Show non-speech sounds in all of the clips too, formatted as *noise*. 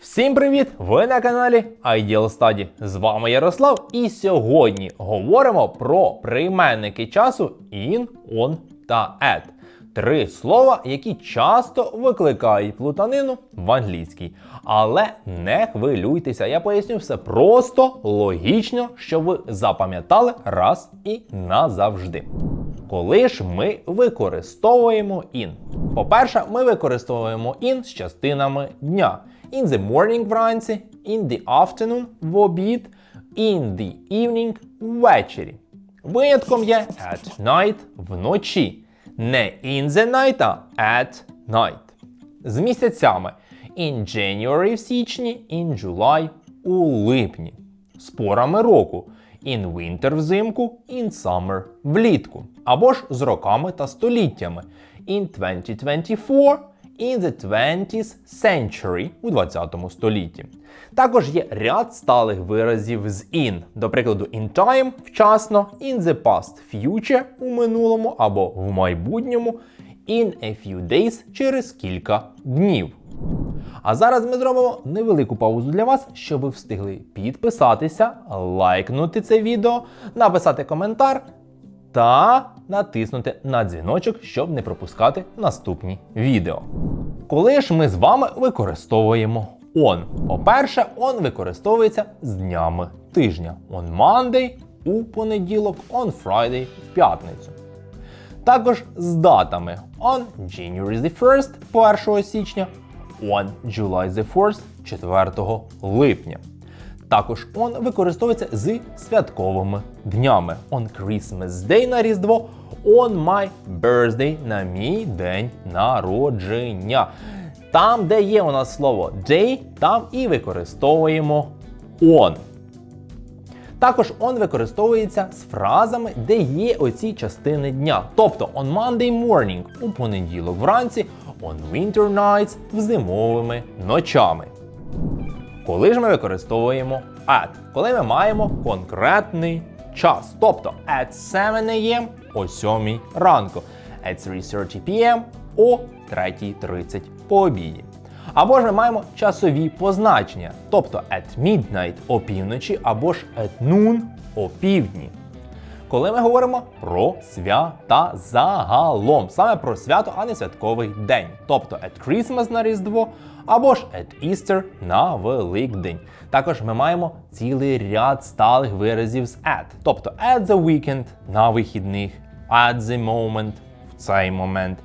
Всім привіт! Ви на каналі Ideal Study. З вами Ярослав, і сьогодні говоримо про прийменники часу in, on та at. Три слова, які часто викликають плутанину в англійській. Але не хвилюйтеся, я поясню все просто, логічно, щоб ви запам'ятали раз і назавжди. Коли ж ми використовуємо in? По-перше, ми використовуємо in з частинами дня. In the morning вранці, in the afternoon в обід, in the evening ввечері. Винятком є at night вночі. Не in the night, а at night. З місяцями in January в січні, in July у липні. З порами року in winter взимку, in summer влітку. Або ж з роками та століттями in 2024, in the 20th century у 20 столітті. Також є ряд сталих виразів з in, до прикладу, in time вчасно, in the past future у минулому або в майбутньому, in a few days через кілька днів. А зараз ми зробимо невелику паузу для вас, щоб ви встигли підписатися, лайкнути це відео, написати коментар та натиснути на дзвіночок, щоб не пропускати наступні відео. Коли ж ми з вами використовуємо on? По-перше, on використовується з днями тижня. On Monday у понеділок, on Friday в п'ятницю. Також з датами on January the 1st 1 січня, on July the 1st 4 липня. Також on використовується з святковими днями. On Christmas Day на Різдво, on my birthday на мій день народження. Там, де є у нас слово day, там і використовуємо on. Також on використовується з фразами, де є оці частини дня. Тобто on Monday morning у понеділок вранці, on winter nights в зимовими ночами. Коли ж ми використовуємо at? Коли ми маємо конкретний час. Тобто at 7 am о 7 ранку, at 3.30 p.m. о 3.30 по обіді. Або ж ми маємо часові позначення, тобто at midnight о півночі, або ж at noon о півдні. Коли ми говоримо про свята загалом, саме про свято, а не святковий день. Тобто at Christmas на Різдво, або ж at Easter на Великдень. Також ми маємо цілий ряд сталих виразів з at. Тобто at the weekend на вихідних, at the moment в цей момент,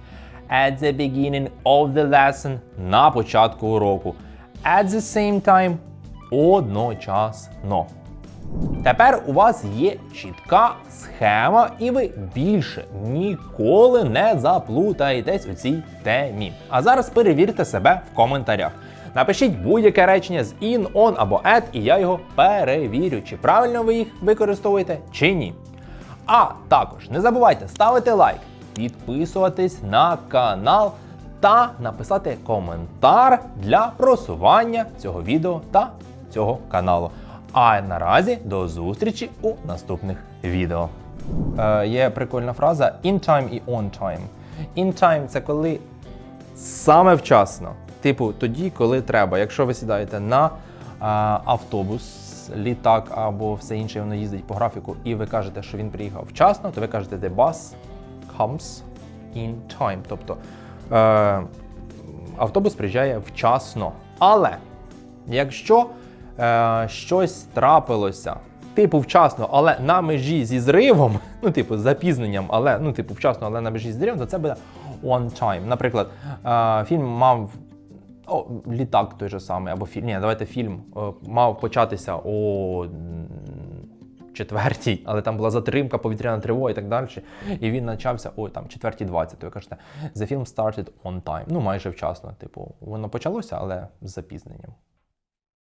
at the beginning of the lesson на початку уроку, at the same time одночасно. Тепер у вас є чітка схема, і ви більше ніколи не заплутаєтесь у цій темі. А зараз перевірте себе в коментарях. Напишіть будь-яке речення з in, on або at, і я його перевірю, чи правильно ви їх використовуєте, чи ні. А також не забувайте ставити лайк, підписуватись на канал та написати коментар для просування цього відео та цього каналу. А наразі до зустрічі у наступних відео. Е, є прикольна фраза in time і on time. In time це коли саме вчасно. Типу, тоді, коли треба. Якщо ви сідаєте на е, автобус, літак або все інше, воно їздить по графіку, і ви кажете, що він приїхав вчасно, то ви кажете, the bus comes in time. Тобто е, автобус приїжджає вчасно. Але якщо е, щось трапилося, типу вчасно, але на межі зі зривом, *laughs* ну, типу, з запізненням, але ну, типу, вчасно, але на межі зі зривом, то це буде on time. Наприклад, е, фільм мав. О, літак той же самий, або фільм. Ні, давайте фільм е, мав початися о четвертій, але там була затримка, повітряна тривога і так далі. І він почався о там четвертій 20. То ви кажете, the film started on time. Ну майже вчасно. Типу, воно почалося, але з запізненням.